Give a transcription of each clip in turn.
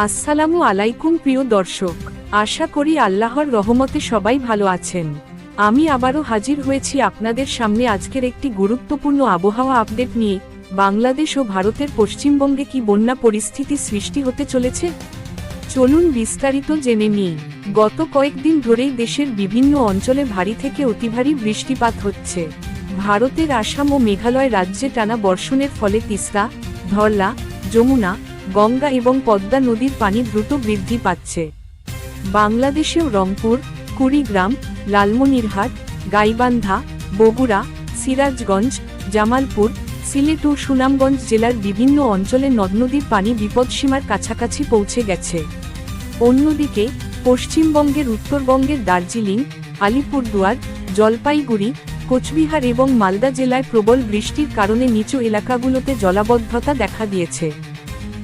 আসসালামু আলাইকুম প্রিয় দর্শক, আশা করি আল্লাহর রহমতে সবাই ভালো আছেন। আমি আবারও হাজির হয়েছি আপনাদের সামনে আজকের একটি গুরুত্বপূর্ণ আবহাওয়া আপডেট নিয়ে, বাংলাদেশ ও ভারতের পশ্চিমবঙ্গে কি বন্যা পরিস্থিতি সৃষ্টি হতে চলেছে? চলুন বিস্তারিত জেনে নিই। গত কয়েকদিন ধরেই দেশের বিভিন্ন অঞ্চলে ভারী থেকে অতি ভারী বৃষ্টিপাত হচ্ছে। ভারতের আসাম ও মেঘালয় রাজ্যে টানা বর্ষণের ফলে তিস্তা, ধরলা, যমুনা গঙ্গা এবং পদ্মা নদীর পানি দ্রুত বৃদ্ধি পাচ্ছে। বাংলাদেশেও রংপুর, কুড়িগ্রাম, লালমনিরহাট, গাইবান্ধা, বগুড়া, সিরাজগঞ্জ, জামালপুর, সিলেট ও সুনামগঞ্জ জেলার বিভিন্ন অঞ্চলে নদনদীর পানি বিপদসীমার কাছাকাছি পৌঁছে গেছে। অন্যদিকে, পশ্চিমবঙ্গের উত্তরবঙ্গের দার্জিলিং, আলিপুরদুয়ার, জলপাইগুড়ি, কোচবিহার এবং মালদা জেলায় প্রবল বৃষ্টির কারণে নিচু এলাকাগুলোতে জলাবদ্ধতা দেখা দিয়েছে।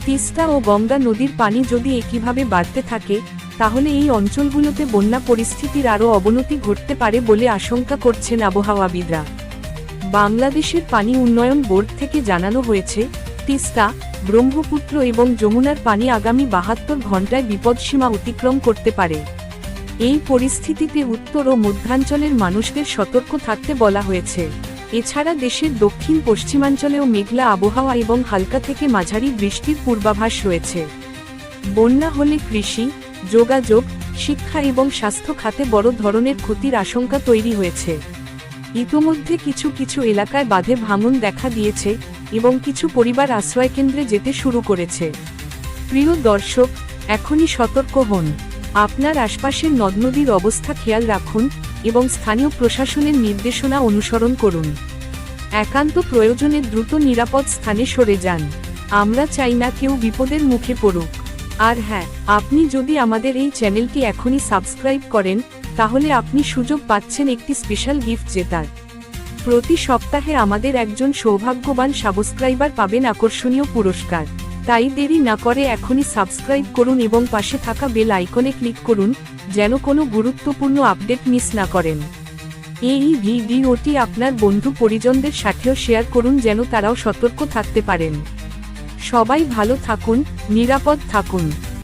তিস্তা ও গঙ্গা নদীর পানি যদি একইভাবে বাড়তে থাকে, তাহলে এই অঞ্চলগুলোতে বন্যা পরিস্থিতির আরও অবনতি ঘটতে পারে বলে আশঙ্কা করছেন আবহাওয়াবিদরা। বাংলাদেশের পানি উন্নয়ন বোর্ড থেকে জানানো হয়েছে, তিস্তা, ব্রহ্মপুত্র এবং যমুনার পানি আগামী বাহাত্তর ঘন্টায় বিপদসীমা অতিক্রম করতে পারে। এই পরিস্থিতিতে উত্তর ও মধ্যাঞ্চলের মানুষদের সতর্ক থাকতে বলা হয়েছে। এছাড়া দেশের দক্ষিণ পশ্চিমাঞ্চলেও মেঘলা আবহাওয়া এবং হালকা থেকে মাঝারি বৃষ্টির পূর্বাভাস রয়েছে। বন্যা হলে কৃষি, যোগাযোগ, শিক্ষা এবং স্বাস্থ্য খাতে বড় ধরনের ক্ষতির আশঙ্কা তৈরি হয়েছে। ইতোমধ্যে কিছু কিছু এলাকায় বাঁধে ভাঙন দেখা দিয়েছে এবং কিছু পরিবার আশ্রয়কেন্দ্রে যেতে শুরু করেছে। প্রিয় দর্শক, এখনই সতর্ক হন। আপনার আশপাশের নদ নদীর অবস্থা খেয়াল রাখুন এবং স্থানীয় প্রশাসনের নির্দেশনা অনুসরণ করুন। একান্ত প্রয়োজনে দ্রুত নিরাপদ স্থানে সরে যান। আমরা চাই না কেউ বিপদের মুখে পড়ুক। আর হ্যাঁ আপনি যদি আমাদের এই চ্যানেলটি এখনই সাবস্ক্রাইব করেন, তাহলে আপনি সুযোগ পাচ্ছেন একটি স্পেশাল গিফট জেতার। প্রতি সপ্তাহে আমাদের একজন সৌভাগ্যবান সাবস্ক্রাইবার পাবেন আকর্ষণীয় পুরস্কার। তাই দেরি না করে এখনই সাবস্ক্রাইব করুন এবং পাশে থাকা বেল আইকনে ক্লিক করুন, যেন কোনো গুরুত্বপূর্ণ আপডেট মিস না করেন। এই ভিডিওটি আপনার বন্ধু পরিজনদের সাথেও শেয়ার করুন যেন তারাও সতর্ক থাকতে পারেন। সবাই ভালো থাকুন, নিরাপদ থাকুন।